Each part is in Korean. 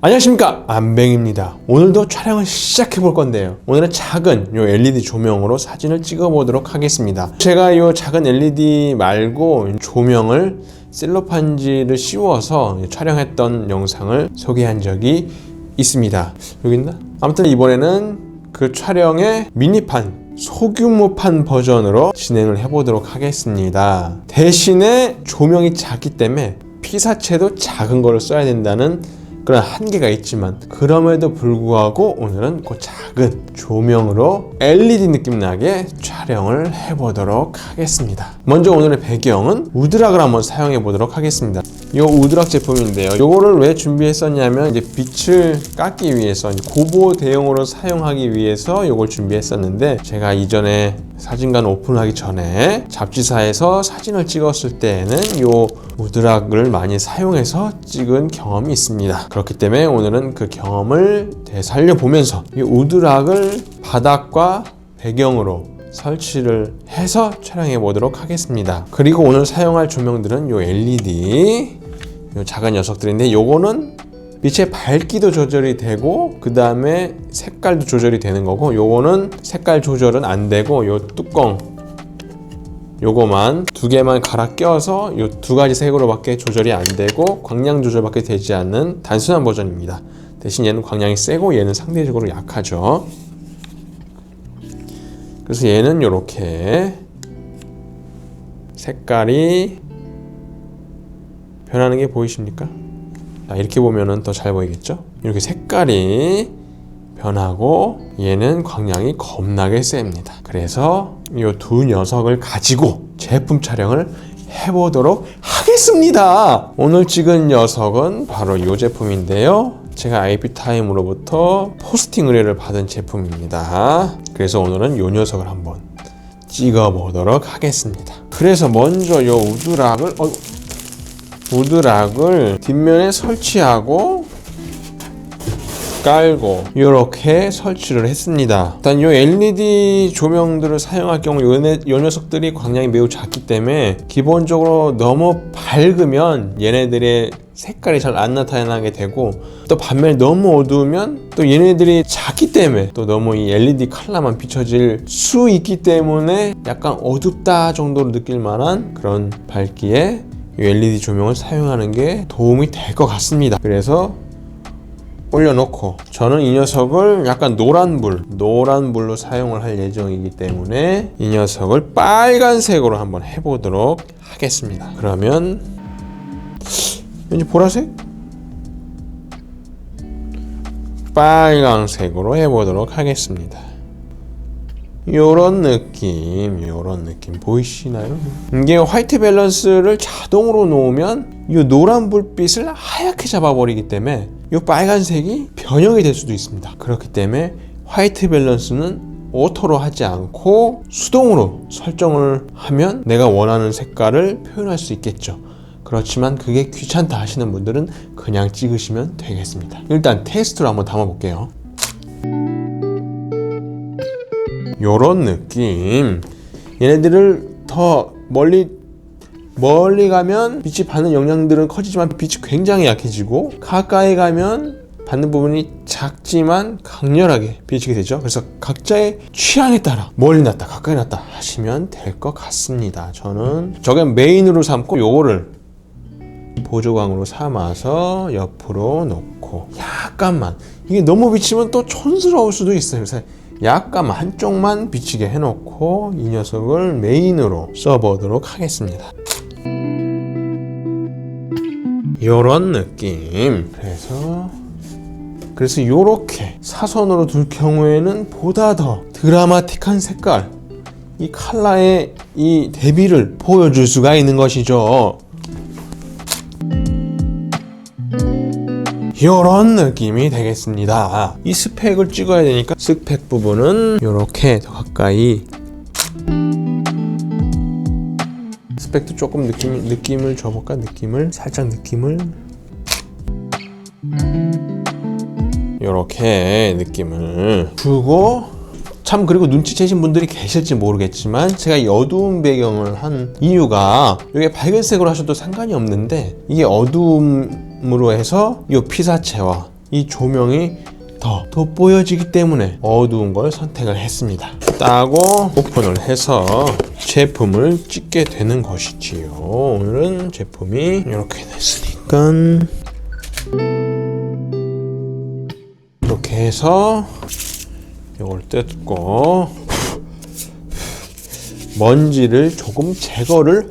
안녕하십니까? 안뱅입니다. 오늘도 촬영을 시작해 볼 건데요. 오늘은 작은 요 LED 조명으로 사진을 찍어 보도록 하겠습니다. 제가 요 작은 LED 말고 조명을 셀로판지를 씌워서 촬영했던 영상을 소개한 적이 있습니다. 여기 있나? 아무튼 이번에는 그 촬영의 미니판 소규모판 버전으로 진행을 해보도록 하겠습니다. 대신에 조명이 작기 때문에 피사체도 작은 거를 써야 된다는 그런 한계가 있지만 그럼에도 불구하고 오늘은 그 작은 조명으로 LED 느낌 나게 촬영을 해보도록 하겠습니다. 먼저 오늘의 배경은 우드락을 한번 사용해 보도록 하겠습니다. 이 우드락 제품인데요. 이거를 왜 준비했었냐면 이제 빛을 깎기 위해서 고보 대용으로 사용하기 위해서 이걸 준비했었는데 제가 이전에 사진관 오픈하기 전에 잡지사에서 사진을 찍었을 때에는 이 우드락을 많이 사용해서 찍은 경험이 있습니다. 그렇기 때문에 오늘은 그 경험을 되살려 보면서 이 우드락을 바닥과 배경으로 설치를 해서 촬영해 보도록 하겠습니다. 그리고 오늘 사용할 조명들은 요 LED 요 작은 녀석들인데 요거는 빛의 밝기도 조절이 되고 그 다음에 색깔도 조절이 되는 거고 요거는 색깔 조절은 안 되고 요 뚜껑 요거만 두 개만 갈아 껴서 요 두 가지 색으로밖에 조절이 안 되고 광량 조절밖에 되지 않는 단순한 버전입니다. 대신 얘는 광량이 세고 얘는 상대적으로 약하죠. 그래서 얘는 이렇게 색깔이 변하는 게 보이십니까? 자, 이렇게 보면은 더 잘 보이겠죠? 이렇게 색깔이 변하고 얘는 광량이 겁나게 셉니다. 그래서 이 두 녀석을 가지고 제품 촬영을 해보도록 하겠습니다. 오늘 찍은 녀석은 바로 이 제품인데요. 제가 IP 타임으로부터 포스팅 의뢰를 받은 제품입니다. 그래서 오늘은 이 녀석을 한번 찍어 보도록 하겠습니다. 그래서 먼저 이 우드락을 어, 우드락을 뒷면에 설치하고 깔고 이렇게 설치를 했습니다. 일단 이 LED 조명들을 사용할 경우 요, 네- 요 녀석들이 광량이 매우 작기 때문에 기본적으로 너무 밝으면 얘네들의 색깔이 잘 안 나타나게 되고 또 반면에 너무 어두우면 또 얘네들이 작기 때문에 또 너무 이 LED 칼라만 비춰질 수 있기 때문에 약간 어둡다 정도로 느낄 만한 그런 밝기에 이 LED 조명을 사용하는 게 도움이 될 것 같습니다. 그래서 올려놓고 저는 이 녀석을 약간 노란불 노란불로 사용을 할 예정이기 때문에 이 녀석을 빨간색으로 한번 해보도록 하겠습니다 그러면 왠지 보라색? 빨강색으로 해보도록 하겠습니다 요런 느낌 요런 느낌 보이시나요? 이게 화이트 밸런스를 자동으로 놓으면 이 노란 불빛을 하얗게 잡아버리기 때문에 이 빨간색이 변형이 될 수도 있습니다. 그렇기 때문에 화이트 밸런스는 오토로 하지 않고 수동으로 설정을 하면 내가 원하는 색깔을 표현할 수 있겠죠. 그렇지만 그게 귀찮다 하시는 분들은 그냥 찍으시면 되겠습니다. 일단 테스트로 한번 담아 볼게요 요런 느낌. 얘네들을 더 멀리 멀리 가면 빛이 받는 영향들은 커지지만 빛이 굉장히 약해지고 가까이 가면 받는 부분이 작지만 강렬하게 비치게 되죠. 그래서 각자의 취향에 따라 멀리 놨다 가까이 놨다 하시면 될 것 같습니다. 저는 저게 메인으로 삼고 요거를 보조광으로 삼아서 옆으로 놓고 약간만. 이게 너무 비치면 또 촌스러울 수도 있어요. 그래서 약간만 한쪽만 비치게 해놓고 이 녀석을 메인으로 써보도록 하겠습니다. 요런 느낌. 그래서 그래서 요렇게 사선으로 둘 경우에는 보다 더 드라마틱한 색깔 이 칼라의 이 대비를 보여줄 수가 있는 것이죠 이런 느낌이 되겠습니다. 이 스펙을 찍어야 되니까 스펙 부분은 이렇게 더 가까이 스펙도 조금 느낌, 느낌을 줘볼까? 느낌을 살짝 느낌을 이렇게 느낌을 주고 참 그리고 눈치채신 분들이 계실지 모르겠지만 제가 이 어두운 배경을 한 이유가 이게 밝은색으로 하셔도 상관이 없는데 이게 어두움 으로 해서 이 피사체와 이 조명이 더 돋보여지기 때문에 어두운 걸 선택을 했습니다. 따고 오픈을 해서 제품을 찍게 되는 것이지요. 오늘은 제품이 이렇게 됐으니까 이렇게 해서 이걸 뜯고 먼지를 조금 제거를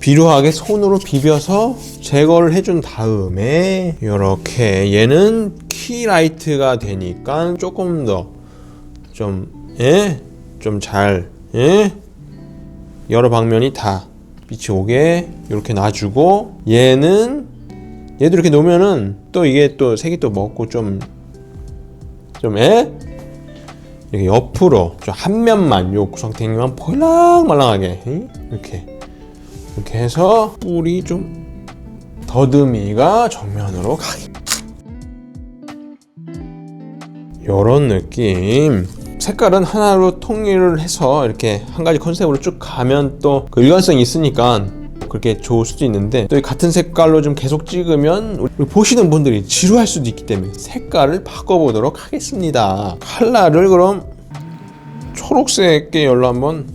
비료하게 손으로 비벼서 제거를 해준 다음에 이렇게 얘는 키라이트가 되니까 조금 더좀 예? 좀잘 예? 여러 방면이 다 빛이 오게 이렇게 놔주고 얘는 얘도 이렇게 놓으면은 또 이게 또 색이 또 먹고 좀좀 예? 이렇게 옆으로 좀 한 면만 요 구성탱이만 폴랑말랑하게 예? 이렇게 이렇게 해서 뿔이 좀 더듬이가 정면으로 가게 요런 느낌. 색깔은 하나로 통일을 해서 이렇게 한 가지 컨셉으로 쭉 가면 또 그 일관성이 있으니까 그렇게 좋을 수도 있는데 또이 같은 색깔로 좀 계속 찍으면 우리 보시는 분들이 지루할 수도 있기 때문에 색깔을 바꿔보도록 하겠습니다. 칼라를 그럼 초록색 계열로 한번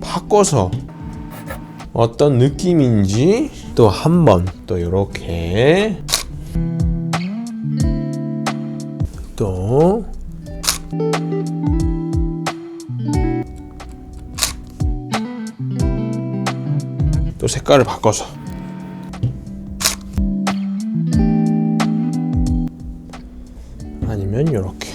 바꿔서 어떤 느낌인지 또 한 번 또 이렇게. 또. 또 색깔을 바꿔서. 아니면 이렇게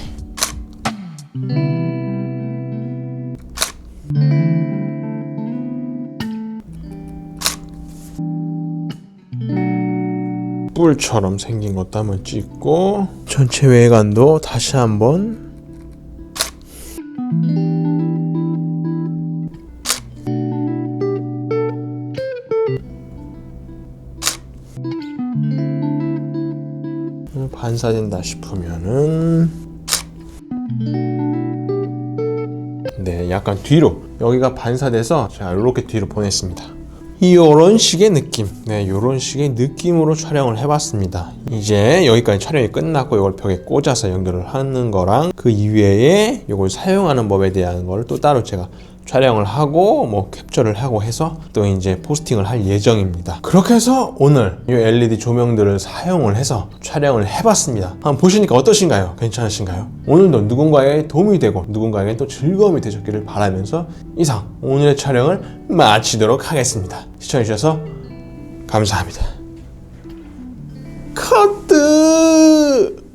뿔처럼 생긴 것도 한번 찍고 전체 외관도 다시 한번 반사된다 싶으면은 네 약간 뒤로. 여기가 반사돼서 제가 이렇게 뒤로 보냈습니다 이런 식의 느낌. 네 이런 식의 느낌으로 촬영을 해봤습니다. 이제 여기까지 촬영이 끝났고 이걸 벽에 꽂아서 연결을 하는 거랑 그 이외에 이걸 사용하는 법에 대한 걸 또 따로 제가 촬영을 하고 뭐 캡처를 하고 해서 또 이제 포스팅을 할 예정입니다. 그렇게 해서 오늘 이 LED 조명들을 사용을 해서 촬영을 해봤습니다. 한번 보시니까 어떠신가요? 괜찮으신가요? 오늘도 누군가에게 도움이 되고 누군가에게 또 즐거움이 되셨기를 바라면서 이상 오늘의 촬영을 마치도록 하겠습니다. 시청해주셔서 감사합니다. 커트!